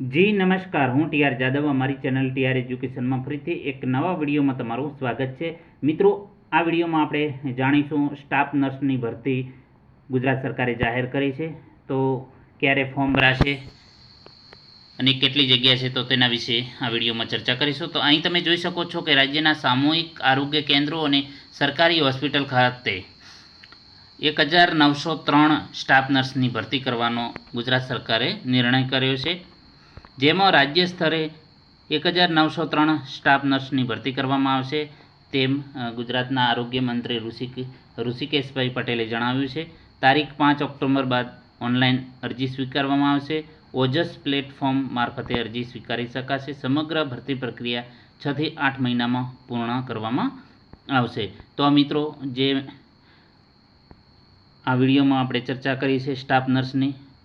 જી, નમસ્કાર. હું ટીઆર જાદવ. અમારી ચેનલ ટીઆર એજ્યુકેશનમાં ફરીથી એક નવા વિડીયોમાં તમારું સ્વાગત છે. મિત્રો, આ વિડીયોમાં આપણે જાણીશું સ્ટાફ નર્સની ભરતી ગુજરાત સરકારે જાહેર કરી છે. તો ક્યારે ફોર્મ ભરાશે અને કેટલી જગ્યા છે તો તેના વિશે આ વિડીયોમાં ચર્ચા કરીશું. તો અહીં તમે જોઈ શકો છો કે રાજ્યના સામૂહિક આરોગ્ય કેન્દ્રો અને સરકારી હોસ્પિટલ ખાતે એક હજાર નવસો ત્રણ સ્ટાફ નર્સની ભરતી કરવાનો ગુજરાત સરકારે નિર્ણય કર્યો છે. જેમાં રાજ્ય સ્તરે એક હજાર નવસો ત્રણ સ્ટાફ નર્સની ભરતી કરવામાં આવશે. તેમ ગુજરાતના આરોગ્ય મંત્રી ઋષિક, ઋષિકેશભાઈ પટેલે જણાવ્યું છે. તારીખ પાંચ ઓક્ટોબર બાદ ઓનલાઈન અરજી સ્વીકારવામાં આવશે. ઓજસ પ્લેટફોર્મ મારફતે અરજી સ્વીકારી શકાશે. સમગ્ર ભરતી પ્રક્રિયા છથી આઠ મહિનામાં પૂર્ણ કરવામાં આવશે. તો મિત્રો, જે આ વિડીયોમાં આપણે ચર્ચા કરી છે સ્ટાફ નર્સની